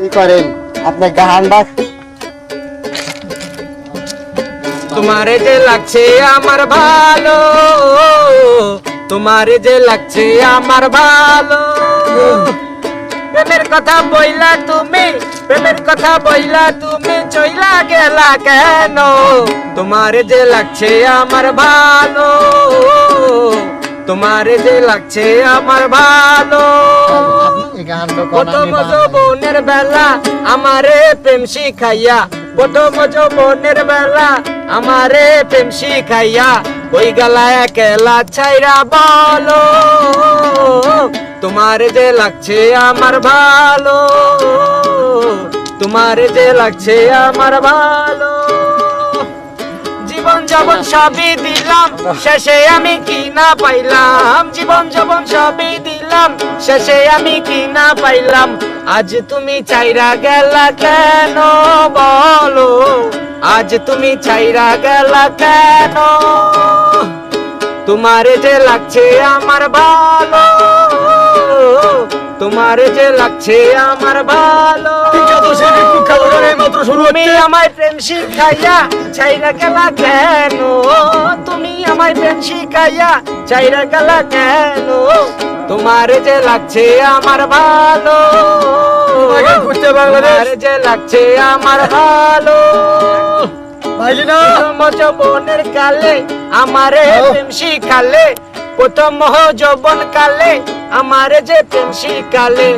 কি করেন? আপনি গানটা তোমারে যে লাগছে আমার ভালো, তোমারে যে লাগছে আমার ভালো। প্রেমের কথা বইলা তুমি, প্রেমের কথা বইলা তুমি চইলা গেলা কেন? তোমারে যে লাগছে আমার ভালো, তোমারে যে লাগছে আমার ভালো। প্রথম যৌবনের বেলা আমারে প্রেম শিখাইয়া। প্রথম যৌবনের বেলা আমারে প্রেম শিখাইয়া। ওই গলা একলা ছাইরা বলো তোমার যে লাগছে আমার ভালো তোমার যে লাগছে আমার ভালো। জীবন যবন সবই দিলাম শেষে আমি কি না পাইলাম। জীবন যবন সবই দিলাম শেষে আমি কি না পাইলাম? আজ তুমি চাইরা গেলা কেন বলো? আজ তুমি চাইরা গেলা কেন? তোমার যে লাগছে আমার ভালো তোমারে যে লাগছে আমার ভালো। তুমি আমায় প্রেম শিখাইয়া চাইরা গেলা কেন? তুমি আমায় প্রেম শিখাইয়া চাইরা গেলা কেন? তোমার যে লাগছে আমার ভালো। তোমার যে লাগছে আমার ভালো। যৌবনের কালে আমারে প্রেম শিখালে প্রথম যৌবন কালে আমারে যে প্রেম শিখালে।